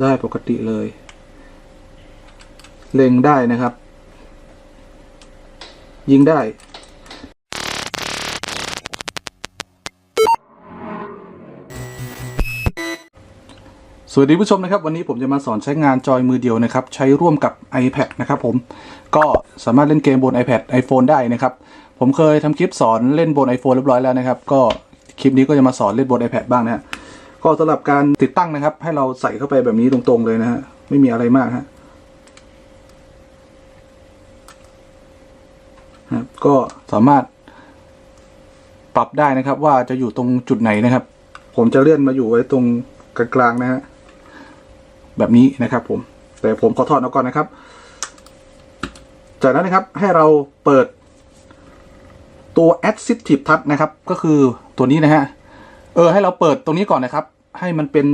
ได้ปกติเลย เล็งได้นะครับ ยิงได้ สวัสดีผู้ชมนะครับ วันนี้ผมจะมาสอนใช้งานจอยมือเดียวนะครับ ใช้ร่วมกับ iPad นะครับผม ก็สามารถเล่นเกมบน iPad iPhone ได้นะครับ ผมเคยทำคลิปสอนเล่นบน iPhone เรียบร้อยแล้วนะครับ ก็คลิปนี้ก็จะมาสอนเล่นบน iPad บ้างนะฮะ ก็สำหรับการติดตั้งนะครับ ให้เราใส่เข้าไปแบบนี้ตรงๆเลยนะฮะไม่มีอะไรมากฮะก็สามารถปรับได้นะครับ ว่าจะอยู่ตรงจุดไหนนะครับ ผมจะเลื่อนมาอยู่ไว้ตรงกลางๆนะฮะแบบนี้นะครับ ผม แต่ผมขอถอดออกก่อนนะครับ จากนั้นนะครับให้เราเปิดตัว Assistive Touch นะครับ ก็คือตัวนี้นะฮะ เออ ให้เราเปิดตรงนี้ก่อนนะครับ ให้มันเป็น